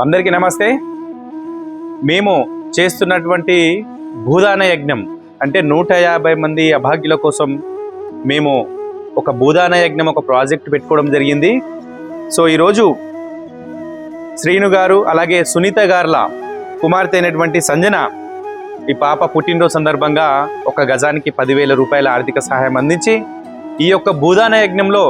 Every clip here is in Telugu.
అందరికీ నమస్తే. మేము చేస్తున్నటువంటి భూదాన యజ్ఞం అంటే నూట యాభై మంది అభాగ్యుల కోసం మేము ఒక భూదాన యజ్ఞం ఒక ప్రాజెక్ట్ పెట్టుకోవడం జరిగింది. సో ఈరోజు శ్రీను గారు అలాగే సునీత గారుల కుమార్తె అయినటువంటి సంజన ఈ పాప పుట్టినరోజు సందర్భంగా ఒక గజానికి పదివేల రూపాయల ఆర్థిక సహాయం అందించి ఈ యొక్క భూదాన యజ్ఞంలో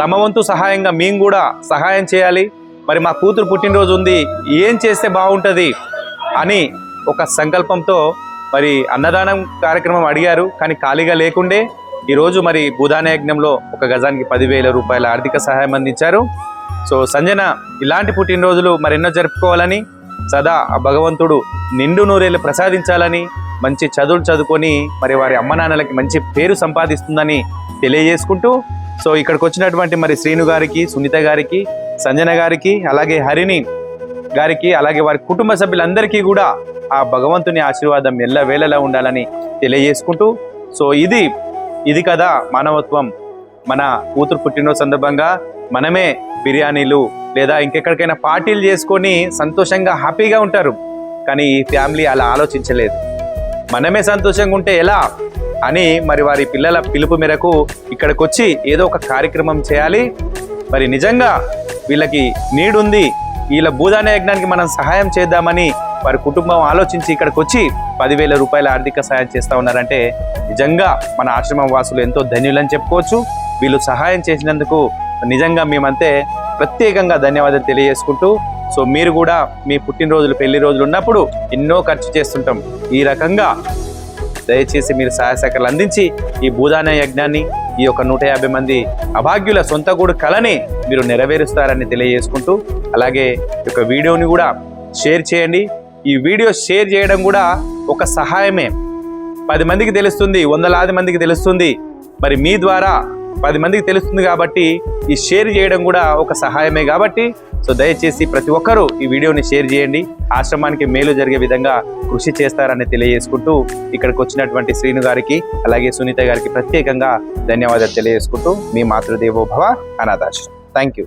తమ వంతు సహాయంగా మేము కూడా సహాయం చేయాలి. మరి మా కూతురు పుట్టినరోజు ఉంది ఏం చేస్తే బాగుంటుంది అని ఒక సంకల్పంతో మరి అన్నదానం కార్యక్రమం అడిగారు. కానీ ఖాళీగా లేకుండే ఈరోజు మరి భూదాన యజ్ఞంలో ఒక గజానికి పదివేల రూపాయల ఆర్థిక సహాయం అందించారు. సో సంజన ఇలాంటి పుట్టినరోజులు మరెన్నో జరుపుకోవాలని సదా ఆ భగవంతుడు నిండు నూరేళ్ళు ప్రసాదించాలని మంచి చదువులు చదువుకొని మరి వారి అమ్మ నాన్నలకి మంచి పేరు సంపాదిస్తుందని తెలియజేసుకుంటూ సో ఇక్కడికి వచ్చినటువంటి మరి శ్రీను గారికి సునీత గారికి సంజన గారికి అలాగే హరిణి గారికి అలాగే వారి కుటుంబ సభ్యులందరికీ కూడా ఆ భగవంతుని ఆశీర్వాదం ఎల్లవేళలా ఉండాలని తెలియజేసుకుంటూ సో ఇది ఇది కదా మానవత్వం. మన కూతురు పుట్టినరోజు సందర్భంగా మనమే బిర్యానీలు లేదా ఇంకెక్కడికైనా పార్టీలు చేసుకొని సంతోషంగా హ్యాపీగా ఉంటారు. కానీ ఈ ఫ్యామిలీ అలా ఆలోచించలేదు. మనమే సంతోషంగా ఉంటే ఎలా? అని మరి వారి పిల్లల పిలుపు మేరకు ఇక్కడికి వచ్చి ఏదో ఒక కార్యక్రమం చేయాలి. మరి నిజంగా వీళ్ళకి నీడుంది. వీళ్ళ భూదాన యజ్ఞానికి మనం సహాయం చేద్దామని వారి కుటుంబం ఆలోచించి ఇక్కడికి వచ్చి పదివేల రూపాయల ఆర్థిక సహాయం చేస్తూ ఉన్నారంటే నిజంగా మన ఆశ్రమం వాసులు ఎంతో ధన్యులని చెప్పుకోవచ్చు. వీళ్ళు సహాయం చేసినందుకు నిజంగా మేమంతే ప్రత్యేకంగా ధన్యవాదాలు తెలియజేసుకుంటూ సో మీరు కూడా మీ పుట్టినరోజులు పెళ్ళి రోజులు ఉన్నప్పుడు ఎన్నో ఖర్చు చేస్తుంటాం. ఈ రకంగా దయచేసి మీరు సహాయ శాఖలు అందించి ఈ భూదాన యజ్ఞాన్ని ఈ యొక్క నూట యాభై మంది అభాగ్యుల సొంత గూడు కళని మీరు నెరవేరుస్తారని తెలియజేసుకుంటూ అలాగే ఈ యొక్క వీడియోని కూడా షేర్ చేయండి. ఈ వీడియో షేర్ చేయడం కూడా ఒక సహాయమే. పది మందికి తెలుస్తుంది వందలాది మందికి తెలుస్తుంది. మరి మీ ద్వారా పది మందికి తెలుస్తుంది కాబట్టి ఈ షేర్ చేయడం కూడా ఒక సహాయమే కాబట్టి సో దయచేసి ప్రతి ఒక్కరూ ఈ వీడియోని షేర్ చేయండి. ఆశ్రమానికి మేలు జరిగే విధంగా కృషి చేస్తారని తెలియజేసుకుంటూ ఇక్కడికి వచ్చినటువంటి శ్రీను గారికి అలాగే సునీత గారికి ప్రత్యేకంగా ధన్యవాదాలు తెలియజేసుకుంటూ మీ మాతృదేవోభవ అనాథాశ్రమం. Thank you